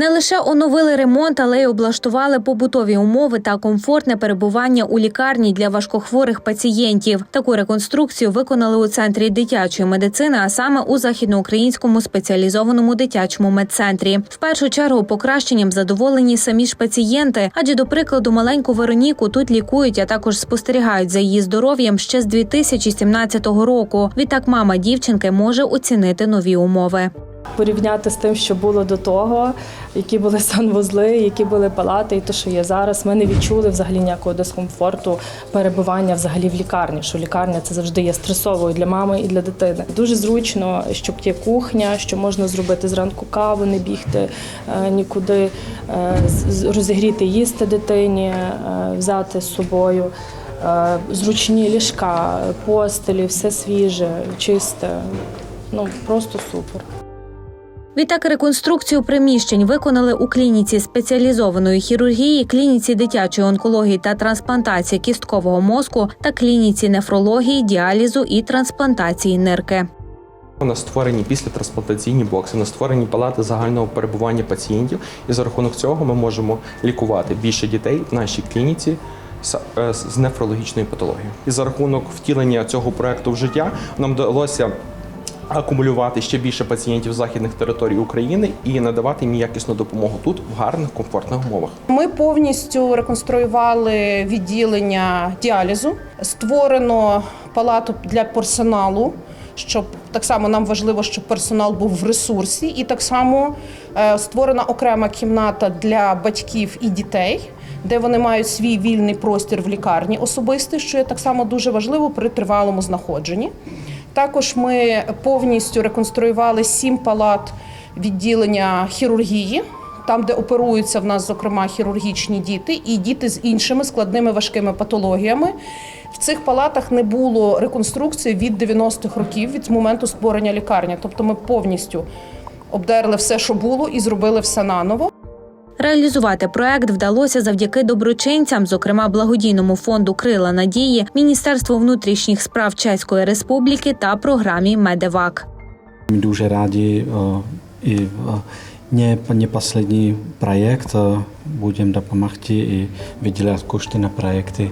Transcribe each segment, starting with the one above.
Не лише оновили ремонт, але й облаштували побутові умови та комфортне перебування у лікарні для важкохворих пацієнтів. Таку реконструкцію виконали у центрі дитячої медицини, а саме у західноукраїнському спеціалізованому дитячому медцентрі. В першу чергу покращенням задоволені самі ж пацієнти, адже до прикладу маленьку Вероніку тут лікують, а також спостерігають за її здоров'ям ще з 2017 року. Відтак мама дівчинки може оцінити нові умови. Порівняти з тим, що було до того, які були санвузли, які були палати, і те, що є зараз. Ми не відчули взагалі ніякого дискомфорту перебування взагалі в лікарні. Що лікарня це завжди є стресовою для мами і для дитини. Дуже зручно, що є кухня, що можна зробити зранку каву, не бігти е, нікуди, е, розігріти їсти дитині, е, взяти з собою. Зручні ліжка, постелі, все свіже, чисте. Ну просто супер. Відтак реконструкцію приміщень виконали у клініці спеціалізованої хірургії, клініці дитячої онкології та трансплантації кісткового мозку та клініці нефрології, діалізу і трансплантації нирки. У нас створені післятрансплантаційні бокси, у нас створені палати загального перебування пацієнтів, і за рахунок цього ми можемо лікувати більше дітей в нашій клініці з, е, нефрологічною патологією. І за рахунок втілення цього проекту в життя нам вдалося акумулювати ще більше пацієнтів західних територій України і надавати їм якісну допомогу тут в гарних комфортних умовах. Ми повністю реконструювали відділення діалізу. Створено палату для персоналу. Щоб так само нам важливо, щоб персонал був в ресурсі, і так само е, створена окрема кімната для батьків і дітей, де вони мають свій вільний простір в лікарні особистий, що є так само дуже важливо при тривалому знаходженні. Також ми повністю реконструювали сім палат відділення хірургії, там, де оперуються в нас, зокрема, хірургічні діти і діти з іншими складними важкими патологіями. В цих палатах не було реконструкції від 90-х років, від моменту створення лікарні. Тобто ми повністю обдерли все, що було, і зробили все наново. Реалізувати проект вдалося завдяки доброчинцям, зокрема благодійному фонду Крила надії, Міністерству внутрішніх справ Чеської Республіки та програмі Медевак. My дуже раді е, і е, не, не последний проект. е, Будемо допомагати і виділяти кошти на проекти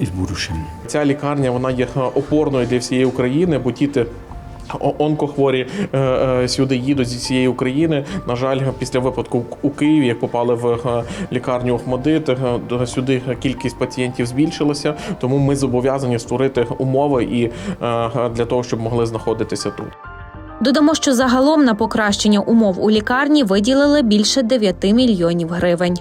і в будущем. Ця лікарня вона є опорною для всієї України, бо діти. Онкохворі е, е, сюди їдуть зі всієї України. На жаль, після випадку у Києві, як попали в е, лікарню Охмадит, сюди кількість пацієнтів збільшилася. Тому ми зобов'язані створити умови і для того, щоб могли знаходитися тут. Додамо, що загалом на покращення умов у лікарні виділили більше 9 мільйонів гривень.